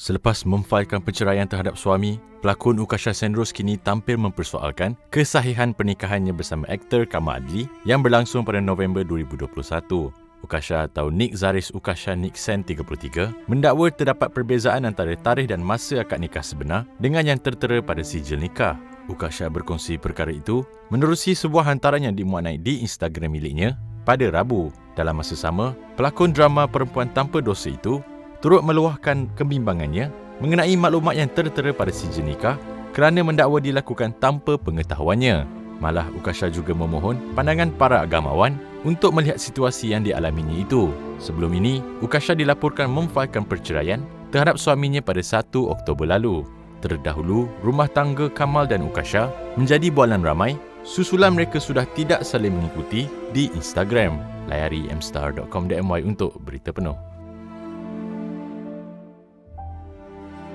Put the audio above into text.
Selepas memfailkan perceraian terhadap suami, pelakon Ukasha Senros kini tampil mempersoalkan kesahihan pernikahannya bersama aktor Kama Adli yang berlangsung pada November 2021. Ukasha atau Nick Zaris Ukasha Nixon 33 mendakwa terdapat perbezaan antara tarikh dan masa akad nikah sebenar dengan yang tertera pada sijil nikah. Ukasha berkongsi perkara itu menerusi sebuah hantaran yang dimuat naik di Instagram miliknya pada Rabu. Dalam masa sama, pelakon drama perempuan tanpa dosa itu turut meluahkan kebimbangannya mengenai maklumat yang tertera pada sijil nikah kerana mendakwa dilakukan tanpa pengetahuannya. Malah Ukasha juga memohon pandangan para agamawan untuk melihat situasi yang dialaminya itu. Sebelum ini, Ukasha dilaporkan memfailkan perceraian terhadap suaminya pada 1 Oktober lalu. Terdahulu, rumah tangga Kamal dan Ukasha menjadi bualan ramai susulan mereka sudah tidak saling mengikuti di Instagram. Layari mstar.com.my untuk berita penuh.